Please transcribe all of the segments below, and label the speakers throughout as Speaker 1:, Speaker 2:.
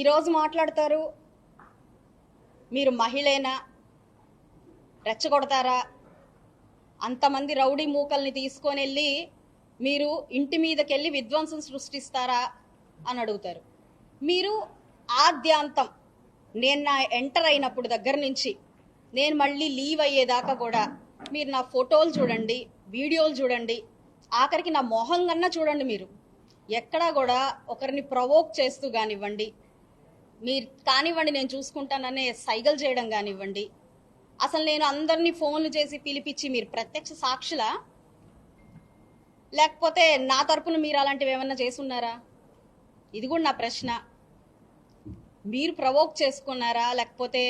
Speaker 1: ఈరోజు మాట్లాడతారు. మీరు మహిళేనా? రెచ్చగొడతారా? అంతమంది రౌడీ మూకల్ని తీసుకొని వెళ్ళి మీరు ఇంటి మీదకెళ్ళి విధ్వంసం సృష్టిస్తారా అని అడుగుతారు. మీరు ఆద్యాంతం. నేను నా ఎంటర్ అయినప్పుడు దగ్గర నుంచి నేను మళ్ళీ లీవ్ అయ్యేదాకా కూడా మీరు నా ఫోటోలు చూడండి వీడియోలు చూడండి ఆఖరికి నా మొహం కన్నా చూడండి మీరు. ఎక్కడా కూడా ఒకరిని ప్రవోక్ చేస్తూ కానివ్వండి మీరు కానివ్వండి నేను చూసుకుంటాననే సైగలు చేయడం కానివ్వండి. అసలు నేను అందరినీ ఫోన్లు చేసి పిలిపించి మీరు ప్రత్యక్ష సాక్షులా? లేకపోతే నా తరపున మీరు అలాంటివి ఏమన్నా చేసున్నారా? ఇది కూడా నా ప్రశ్న. మీరు ప్రవోక్ చేసుకున్నారా? లేకపోతే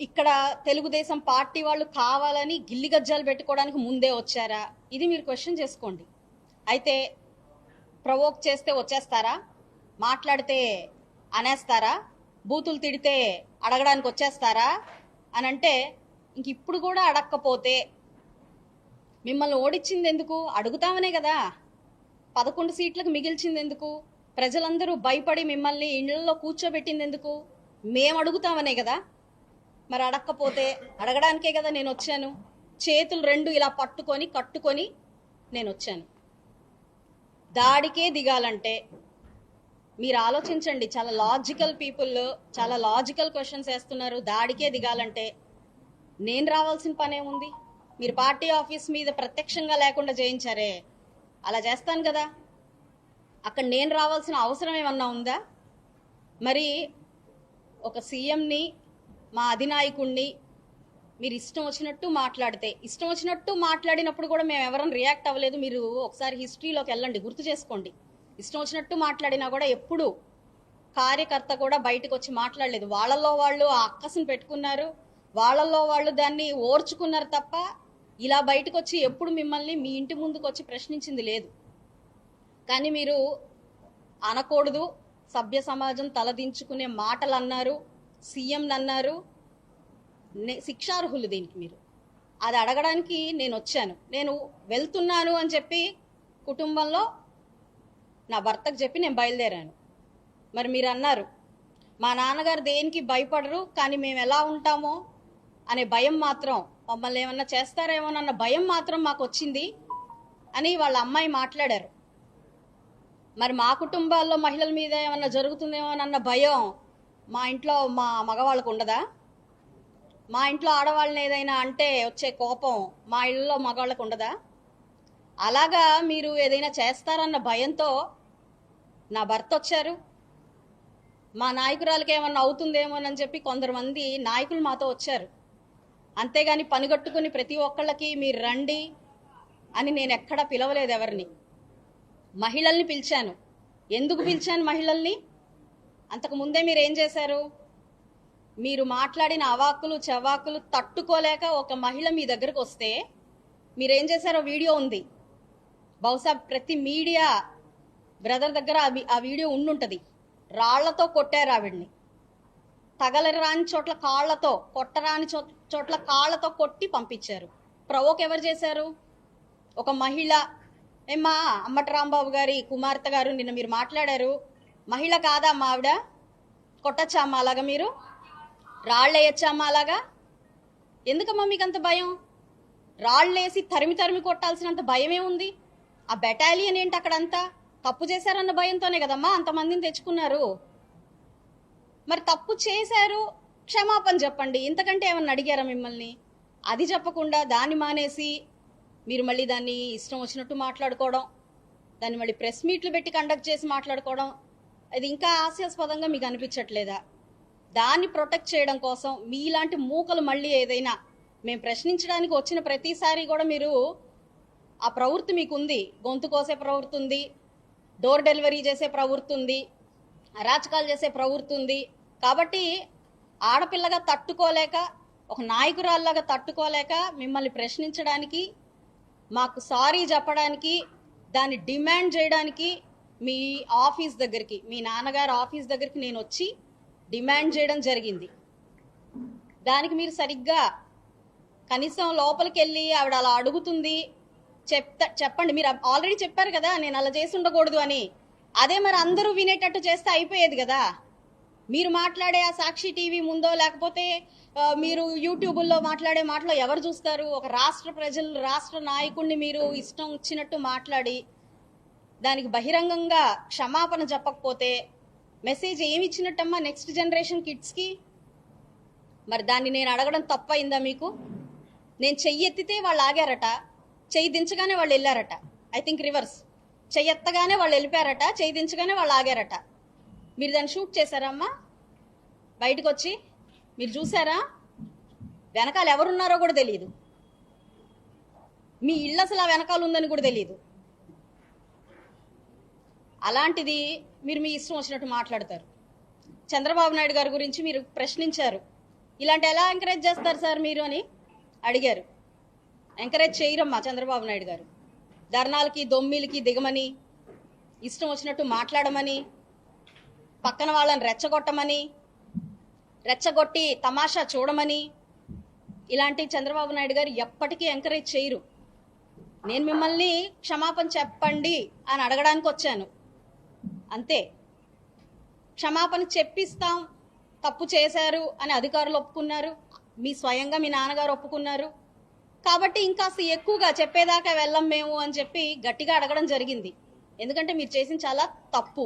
Speaker 1: ఇక్కడ తెలుగుదేశం పార్టీ వాళ్ళు కావాలని గిల్లి గజ్జాలు పెట్టుకోవడానికి ముందే వచ్చారా? ఇది మీరు క్వశ్చన్ చేసుకోండి. అయితే ప్రవోక్ చేస్తే వచ్చేస్తారా? మాట్లాడితే అనేస్తారా? బూతులు తిడితే అడగడానికి వచ్చేస్తారా? అని అంటే ఇంక ఇప్పుడు కూడా అడగకపోతే మిమ్మల్ని ఓడించింది ఎందుకు అడుగుతామనే కదా. పదకొండు సీట్లకు మిగిల్చింది ఎందుకు ప్రజలందరూ భయపడి మిమ్మల్ని ఇళ్ళలో కూర్చోబెట్టింది ఎందుకు మేము అడుగుతామనే కదా. మరి అడగకపోతే అడగడానికే కదా నేను వచ్చాను చేతులు రెండు ఇలా పట్టుకొని కట్టుకొని నేను వచ్చాను దాడికే దిగాలంటే మీరు ఆలోచించండి చాలా లాజికల్ పీపుల్ చాలా లాజికల్ క్వశ్చన్స్ వేస్తున్నారు. దాడికే దిగాలంటే నేను రావాల్సిన పనే ఉంది. మీరు పార్టీ ఆఫీస్ మీద ప్రత్యక్షంగా లేకుండా చేయించారే అలా చేస్తాను కదా. అక్కడ నేను రావాల్సిన అవసరం ఏమన్నా ఉందా? మరి ఒక సీఎంని మా అధినాయకుణ్ణి మీరు ఇష్టం వచ్చినట్టు మాట్లాడితే ఇష్టం వచ్చినట్టు మాట్లాడినప్పుడు కూడా మేము ఎవరైనా రియాక్ట్ అవ్వలేదు. మీరు ఒకసారి హిస్టరీలోకి వెళ్ళండి గుర్తు చేసుకోండి. ఇష్టం వచ్చినట్టు మాట్లాడినా కూడా ఎప్పుడు కార్యకర్త కూడా బయటకు వచ్చి మాట్లాడలేదు. వాళ్ళల్లో వాళ్ళు ఆ అక్కసును పెట్టుకున్నారు. వాళ్ళల్లో వాళ్ళు దాన్ని ఓర్చుకున్నారు తప్ప ఇలా బయటకు వచ్చి ఎప్పుడు మిమ్మల్ని మీ ఇంటి ముందుకు వచ్చి ప్రశ్నించింది లేదు. కానీ మీరు అనకూడదు. సభ్య సమాజం తలదించుకునే మాటలు అన్నారు సీఎం అన్నారు శిక్షార్హులు దీనికి మీరు. అది అడగడానికి నేను వచ్చాను. నేను వెళ్తున్నాను అని చెప్పి కుటుంబంలో నా భర్తకు చెప్పి నేను బయలుదేరాను. మరి మీరు అన్నారు మా నాన్నగారు దేనికి భయపడరు కానీ మేము ఎలా ఉంటామో అనే భయం మాత్రం మమ్మల్ని ఏమన్నా చేస్తారేమోనన్న భయం మాత్రం మాకు వచ్చింది అని వాళ్ళ అమ్మాయి మాట్లాడారు. మరి మా కుటుంబాల్లో మహిళల మీద ఏమన్నా జరుగుతుందేమోనన్న భయం మా ఇంట్లో మా మగవాళ్ళకు ఉండదా? మా ఇంట్లో ఆడవాళ్ళని ఏదైనా అంటే వచ్చే కోపం మా ఇళ్ళలో మగవాళ్ళకు ఉండదా? అలాగా మీరు ఏదైనా చేస్తారన్న భయంతో నా భర్త వచ్చారు. మా నాయకురాలకి ఏమన్నా అవుతుందేమోనని చెప్పి కొందరు మంది నాయకులు మాతో వచ్చారు. అంతేగాని పనిగట్టుకుని ప్రతి ఒక్కళ్ళకి మీరు రండి అని నేను ఎక్కడా పిలవలేదు ఎవరిని. మహిళల్ని పిలిచాను. ఎందుకు పిలిచాను మహిళల్ని? అంతకుముందే మీరు ఏం చేశారు? మీరు మాట్లాడిన అవాక్కులు చవాకులు తట్టుకోలేక ఒక మహిళ మీ దగ్గరకు వస్తే మీరేం చేశారో వీడియో ఉంది. బహుశా ప్రతి మీడియా బ్రదర్ దగ్గర ఆ వీడియో ఉండుంటది. రాళ్ళతో కొట్టారు ఆవిడ్ని. తగలరాని చోట్ల కాళ్ళతో కొట్టరాని చోట్ల కాళ్ళతో కొట్టి పంపించారు. ప్రవోక్ ఎవరు చేశారు? ఒక మహిళ. ఏమ్మా అమ్మటి రాంబాబు గారి కుమార్తె గారు నిన్న మీరు మాట్లాడారు. మహిళ కాదా అమ్మా ఆవిడ. కొట్టచ్చా అమ్మా అలాగా మీరు? రాళ్ళు అమ్మా అలాగా? ఎందుకమ్మా మీకు అంత భయం? రాళ్ళేసి తరిమి తరిమి కొట్టాల్సినంత భయమే ఉంది. ఆ బెటాలియన్ ఏంటి అక్కడంతా? తప్పు చేశారన్న భయంతోనే కదమ్మా అంతమందిని తెచ్చుకున్నారు. మరి తప్పు చేశారు క్షమాపణ చెప్పండి. ఇంతకంటే ఏమన్నా అడిగారా మిమ్మల్ని? అది చెప్పకుండా దాన్ని మానేసి మీరు మళ్ళీ దాన్ని ఇష్టం వచ్చినట్టు మాట్లాడుకోవడం దాన్ని మళ్ళీ ప్రెస్ మీట్లు పెట్టి కండక్ట్ చేసి మాట్లాడుకోవడం అది ఇంకా హాస్యాస్పదంగా మీకు అనిపించట్లేదా? దాన్ని ప్రొటెక్ట్ చేయడం కోసం మీలాంటి మూకలు మళ్ళీ ఏదైనా మేము ప్రశ్నించడానికి వచ్చిన ప్రతిసారి కూడా మీరు ఆ ప్రవృత్తి మీకు ఉంది గొంతు కోసే ప్రవృత్తి ఉంది. డోర్ డెలివరీ చేసే ప్రవృత్తి ఉంది అరాచకాలు చేసే ప్రవృత్తి ఉంది. కాబట్టి ఆడపిల్లగా తట్టుకోలేక ఒక నాయకురాల్లాగా తట్టుకోలేక మిమ్మల్ని ప్రశ్నించడానికి మాకు సారీ చెప్పడానికి దాన్ని డిమాండ్ చేయడానికి మీ ఆఫీస్ దగ్గరికి మీ నాన్నగారు ఆఫీస్ దగ్గరికి నేను వచ్చి డిమాండ్ చేయడం జరిగింది. దానికి మీరు సరిగ్గా కనీసం లోపలికి వెళ్ళి ఆవిడ అలా అడుగుతుంది చెప్తా చెప్పండి. మీరు ఆల్రెడీ చెప్పారు కదా నేను అలా చేసి ఉండకూడదు అని. అదే మరి అందరూ వినేటట్టు చేస్తే అయిపోయేది కదా. మీరు మాట్లాడే ఆ సాక్షి టీవీ ముందో లేకపోతే మీరు యూట్యూబుల్లో మాట్లాడే మాటలో ఎవరు చూస్తారు? ఒక రాష్ట్ర ప్రజలు రాష్ట్ర నాయకుడిని మీరు ఇష్టం వచ్చినట్టు మాట్లాడి దానికి బహిరంగంగా క్షమాపణ చెప్పకపోతే మెసేజ్ ఏమి ఇచ్చినట్టమ్మా నెక్స్ట్ జనరేషన్ కిడ్స్కి మరి దాన్ని నేను అడగడం తప్పయిందా మీకు? నేను చెయ్యి ఎత్తితే వాళ్ళు ఆగారట. చెయ్యి దించగానే వాళ్ళు వెళ్ళారట. ఐ థింక్ రివర్స్ చెయ్యి ఎత్తగానే వాళ్ళు వెళ్ళిపోయారట. చెయ్యి దించగానే వాళ్ళు ఆగారట. మీరు దాన్ని షూట్ చేశారమ్మా బయటకు వచ్చి మీరు చూసారా వెనకాల ఎవరున్నారో కూడా తెలియదు మీ ఇల్లు అసలు ఆ వెనకాల ఉందని కూడా తెలియదు అలాంటిది మీరు మీ ఇష్టం వచ్చినట్టు మాట్లాడతారు. చంద్రబాబు నాయుడు గారి గురించి మీరు ప్రశ్నించారు. ఇలాంటి ఎలా ఎంకరేజ్ చేస్తారు సార్ మీరు అని అడిగారు. ఎంకరేజ్ చేయరమ్మా చంద్రబాబు నాయుడు గారు. ధర్నాలకి దొమ్మిలకి దిగమని ఇష్టం వచ్చినట్టు మాట్లాడమని పక్కన వాళ్ళని రెచ్చగొట్టమని రెచ్చగొట్టి తమాషా చూడమని ఇలాంటి చంద్రబాబు నాయుడు గారు ఎప్పటికీ ఎంకరేజ్ చేయరు. నేను మిమ్మల్ని క్షమాపణ చెప్పండి అని అడగడానికి వచ్చాను. అంతే. క్షమాపణ చెప్పిస్తాం తప్పు చేశారు అని అధికారులు ఒప్పుకున్నారు మీ స్వయంగా మీ నాన్నగారు ఒప్పుకున్నారు కాబట్టి ఇంకా ఎక్కువగా చెప్పేదాకా వెళ్ళం మేము అని చెప్పి గట్టిగా అడగడం జరిగింది. ఎందుకంటే మీరు చేసిన చాలా తప్పు.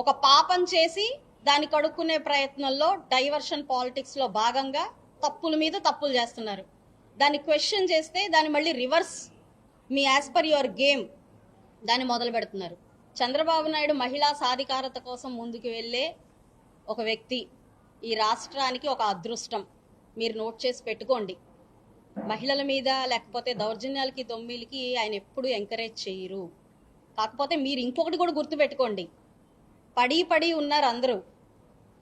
Speaker 1: ఒక పాపం చేసి దాన్ని కడుక్కునే ప్రయత్నంలో డైవర్షన్ పాలిటిక్స్లో భాగంగా తప్పుల మీద తప్పులు చేస్తున్నారు. దాన్ని క్వశ్చన్ చేస్తే దాన్ని మళ్ళీ reverse me as per your game దాన్ని మొదలు పెడుతున్నారు. చంద్రబాబు నాయుడు మహిళా సాధికారత కోసం ముందుకు వెళ్ళే ఒక వ్యక్తి ఈ రాష్ట్రానికి ఒక అదృష్టం. మీరు నోట్ చేసి పెట్టుకోండి. మహిళల మీద లేకపోతే దౌర్జన్యాలకి దొమ్మిలకి ఆయన ఎప్పుడు ఎంకరేజ్ చేయరు. కాకపోతే మీరు ఇంకొకటి కూడా గుర్తుపెట్టుకోండి. పడి పడి ఉన్నారు అందరూ.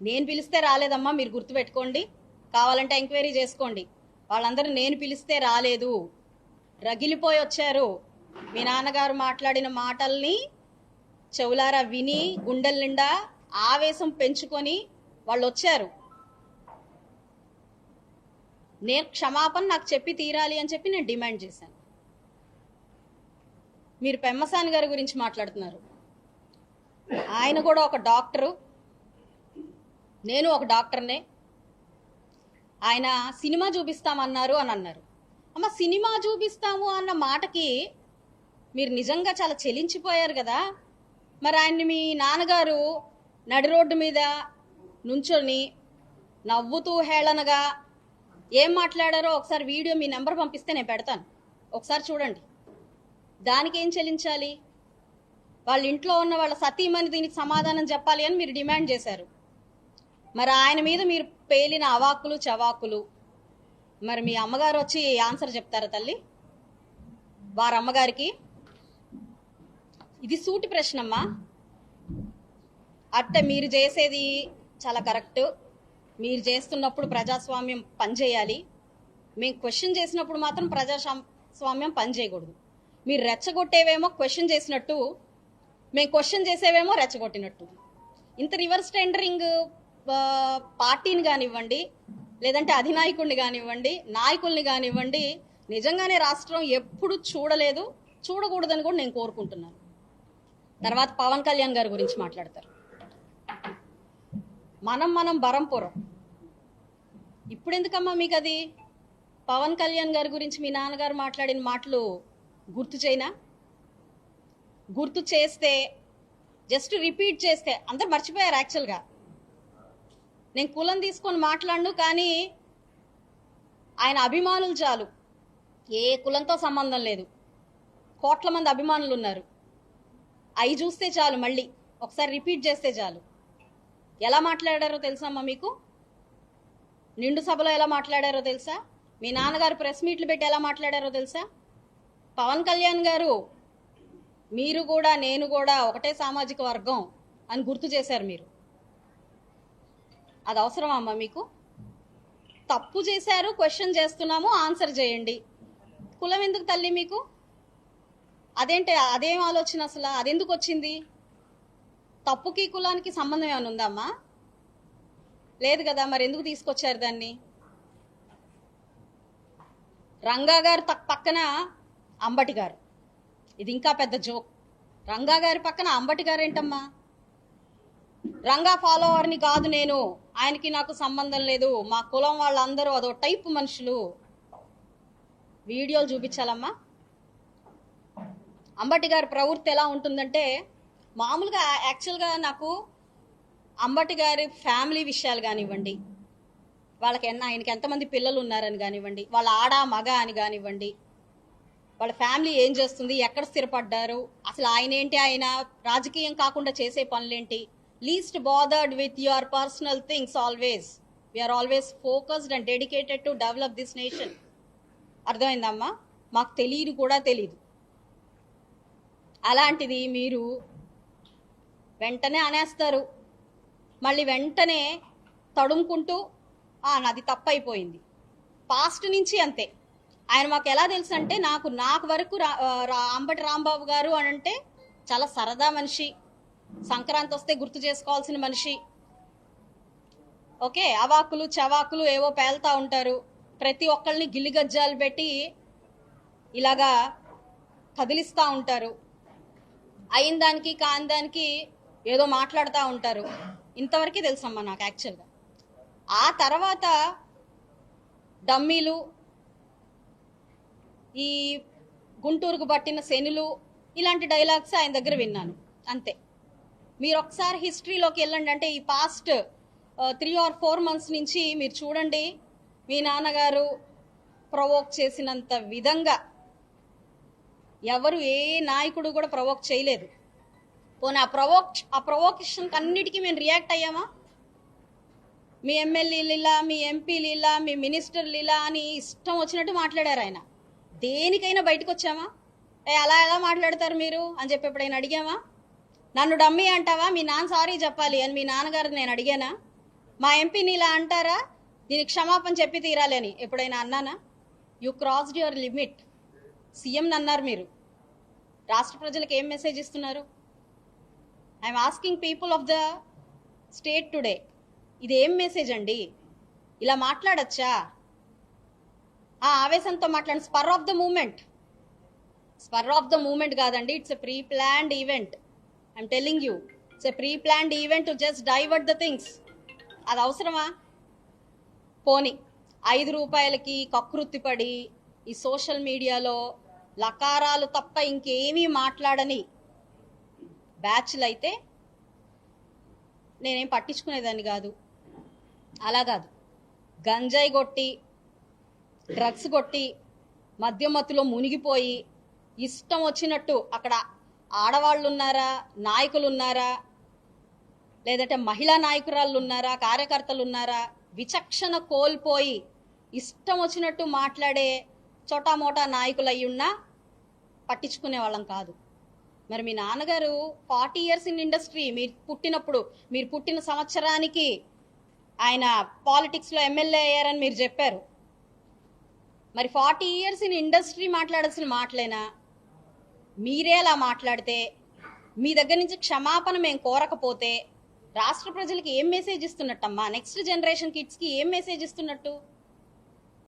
Speaker 1: నేను పిలిస్తే రాలేదమ్మా మీరు గుర్తుపెట్టుకోండి. కావాలంటే ఎంక్వైరీ చేసుకోండి. వాళ్ళందరూ నేను పిలిస్తే రాలేదు. రగిలిపోయి వచ్చారు. మీ నాన్నగారు మాట్లాడిన మాటల్ని చెవులారా విని గుండెల నిండా ఆవేశం పెంచుకొని వాళ్ళు వచ్చారు. నేను క్షమాపణ నాకు చెప్పి తీరాలి అని చెప్పి నేను డిమాండ్ చేశాను. మీరు పెమ్మసాని గారి గురించి మాట్లాడుతున్నారు. ఆయన కూడా ఒక డాక్టరు. నేను ఒక డాక్టర్నే. ఆయన సినిమా చూపిస్తామన్నారు అని అన్నారు. అమ్మ సినిమా చూపిస్తాము అన్న మాటకి మీరు నిజంగా చాలా చెలించిపోయారు కదా. మరి ఆయన్ని మీ నాన్నగారు నడి రోడ్డు మీద నుంచొని నవ్వుతూ హేళనగా ఏం మాట్లాడారో ఒకసారి వీడియో మీ నెంబర్ పంపిస్తే నేను పెడతాను. ఒకసారి చూడండి. దానికి ఏం చెల్లించాలి? వాళ్ళ ఇంట్లో ఉన్న వాళ్ళ సతీమణి దీనికి సమాధానం చెప్పాలి అని మీరు డిమాండ్ చేశారు. మరి ఆయన మీద మీరు పేలిన అవాకులు చవాకులు మరి మీ అమ్మగారు వచ్చి ఆన్సర్ చెప్తారా తల్లి? వారి అమ్మగారికి? ఇది సూటి ప్రశ్నమ్మా. అట్ట మీరు చేసేది చాలా కరెక్ట్. మీరు చేస్తున్నప్పుడు ప్రజాస్వామ్యం పనిచేయాలి మేము క్వశ్చన్ చేసినప్పుడు మాత్రం ప్రజాస్వామ్యం పనిచేయకూడదు మీరు రెచ్చగొట్టేవేమో క్వశ్చన్ చేసినట్టు మేము క్వశ్చన్ చేసేవేమో రెచ్చగొట్టినట్టు. ఇంత రివర్స్ టెండరింగ్ పార్టీని కానివ్వండి లేదంటే అధినాయకుడిని కానివ్వండి నాయకుల్ని కానివ్వండి నిజంగానే రాష్ట్రం ఎప్పుడు చూడలేదు చూడకూడదని కూడా నేను కోరుకుంటున్నాను. తర్వాత పవన్ కళ్యాణ్ గారి గురించి మాట్లాడతారు. మనం మనం బరంపురం ఇప్పుడు ఎందుకమ్మా మీకు అది పవన్ కళ్యాణ్ గారి గురించి మీ నాన్నగారు మాట్లాడిన మాటలు గుర్తు చేయనా? గుర్తు చేస్తే జస్ట్ రిపీట్ చేస్తే అందరు మర్చిపోయారు యాక్చువల్గా. నేను కులం తీసుకొని మాట్లాడను కానీ ఆయన అభిమానులు చాలు. ఏ కులంతో సంబంధం లేదు. కోట్ల మంది అభిమానులు ఉన్నారు. అవి చూస్తే చాలు మళ్ళీ. ఒకసారి రిపీట్ చేస్తే చాలు. ఎలా మాట్లాడారో తెలుసమ్మా మీకు? నిండు సభలో ఎలా మాట్లాడారో తెలుసా? మీ నాన్నగారు ప్రెస్ మీట్లు పెట్టి ఎలా మాట్లాడారో తెలుసా? పవన్ కళ్యాణ్ గారు మీరు కూడా నేను కూడా ఒకటే సామాజిక వర్గం అని గుర్తు చేశారు మీరు. అది అవసరమా అమ్మా మీకు? తప్పు చేశారు క్వశ్చన్ చేస్తున్నాము ఆన్సర్ చేయండి. కులం ఎందుకు తల్లి మీకు? అదేంటి అదేం ఆలోచన అసలు? అదెందుకు వచ్చింది? తప్పుకి కులానికి సంబంధం ఏమైనా ఉందమ్మా లేదు కదా మరి ఎందుకు తీసుకొచ్చారు దాన్ని? రంగా గారు పక్కన అంబటి గారు. ఇది ఇంకా పెద్ద జోక్. రంగా గారి పక్కన అంబటి గారు ఏంటమ్మా రంగా ఫాలోవర్ని కాదు నేను. ఆయనకి నాకు సంబంధం లేదు. మా కులం వాళ్ళందరూ అదో టైప్ మనుషులు. వీడియోలు చూపించాలమ్మా. అంబటి గారి ప్రవృత్తి ఎలా ఉంటుందంటే మామూలుగా యాక్చువల్గా నాకు అంబటి గారి ఫ్యామిలీ విషయాలు కానివ్వండి వాళ్ళకి ఎన్న ఆయనకి ఎంతమంది పిల్లలు ఉన్నారని కానివ్వండి వాళ్ళ ఆడ మగ అని కానివ్వండి వాళ్ళ ఫ్యామిలీ ఏం చేస్తుంది ఎక్కడ స్థిరపడ్డారు అసలు ఆయన ఏంటి ఆయన రాజకీయం కాకుండా చేసే పనులేంటి least bothered with your personal things always we are always focused and dedicated to develop this nation అర్థమైందమ్మా? మాకు తెలియదు కూడా తెలియదు అలాంటిది మీరు వెంటనే అనేస్తారు. మళ్ళీ వెంటనే తడుముకుంటూ "ఆ, నాది తప్పైపోయింది. పాస్ట్ నుంచి అంతే. ఆయన మాకు ఎలా తెలుసు అంటే నాకు నాకు వరకు రా- రా- అంబటి రాంబాబు గారు అని అంటే చాలా సరదా మనిషి. సంక్రాంతి వస్తే గుర్తు చేసుకోవాల్సిన మనిషి. ఓకే అవాకులు చవాకులు ఏవో పేలుతా ఉంటారు. ప్రతి ఒక్కళ్ళని గిల్లిగజ్జాలు పెట్టి ఇలాగా కదిలిస్తూ ఉంటారు. అయిన దానికి కాని దానికి ఏదో మాట్లాడుతూ ఉంటారు. ఇంతవరకే తెలుసమ్మా నాకు యాక్చువల్గా. ఆ తర్వాత డమ్మీలు ఈ గుంటూరుకు పట్టిన శనులు ఇలాంటి డైలాగ్స్ ఆయన దగ్గర విన్నాను. అంతే. మీరు ఒకసారి హిస్టరీలోకి వెళ్ళండి. అంటే ఈ past three or four months నుంచి మీరు చూడండి. మీ నాన్నగారు ప్రవోక్ చేసినంత విధంగా ఎవరు ఏ నాయకుడు కూడా ప్రవోక్ చేయలేదు. పోనీ ఆ ప్రవోక్ ఆ ప్రవోకేషన్ అన్నిటికీ మేము రియాక్ట్ అయ్యామా? మీ ఎమ్మెల్యేలు ఇలా మీ ఎంపీలు ఇలా మీ మినిస్టర్లు ఇలా అని ఇష్టం వచ్చినట్టు మాట్లాడారు ఆయన. దేనికైనా బయటకు వచ్చామా ఏ అలా ఎలా మాట్లాడతారు మీరు? అని చెప్పి ఎప్పుడైనా అడిగామా? నన్ను డమ్మీ అంటావా? మీ నాన్న సారీ చెప్పాలి అని మీ నాన్నగారు నేను అడిగానా? మా ఎంపీని ఇలా అంటారా? దీనికి క్షమాపణ చెప్పి తీరాలి అని ఎప్పుడైనా అన్నానా? You crossed your limit. CM అన్నారు మీరు. రాష్ట్ర ప్రజలకు ఏం మెసేజ్ ఇస్తున్నారు? I'm asking people of the state today ఇది ఏం మెసేజ్ అండి? ఇలా మాట్లాడచ్చా? ఆ ఆవేశంతో మాట్లాడి spur of the moment. Spur of the moment కాదండి. It's a pre planned event I'm telling you it's a pre planned event to just divert the things అది అవసరమా? పోని. ఐదు రూపాయలకి కకృతి పడి ఈ సోషల్ మీడియాలో లకారాలు తప్ప ఇంకేమీ మాట్లాడని బ్యాచ్లు అయితే నేనేం పట్టించుకునేదాన్ని కాదు. అలా కాదు. గంజాయి కొట్టి డ్రగ్స్ కొట్టి మద్యమత్తులో మునిగిపోయి ఇష్టం వచ్చినట్టు అక్కడ ఆడవాళ్ళు ఉన్నారా నాయకులు ఉన్నారా లేదంటే మహిళా నాయకురాళ్ళు ఉన్నారా కార్యకర్తలు ఉన్నారా విచక్షణ కోల్పోయి ఇష్టం వచ్చినట్టు మాట్లాడే చోటామోటా నాయకులు అయి ఉన్నా పట్టించుకునే వాళ్ళం కాదు. మరి మీ నాన్నగారు ఫార్టీ ఇయర్స్ ఇన్ ఇండస్ట్రీ మీరు పుట్టినప్పుడు మీరు పుట్టిన సంవత్సరానికి ఆయన పాలిటిక్స్లో ఎమ్మెల్యే అయ్యారని మీరు చెప్పారు. మరి ఫార్టీ ఇయర్స్ ఇన్ ఇండస్ట్రీ మాట్లాడాల్సిన మాటలేనా? మీరే అలా మాట్లాడితే మీ దగ్గర నుంచి క్షమాపణ మేము కోరకపోతే రాష్ట్ర ప్రజలకి ఏం మెసేజ్ ఇస్తున్నట్టమ్మా? నెక్స్ట్ జనరేషన్ కిడ్స్కి ఏం మెసేజ్ ఇస్తున్నట్టు?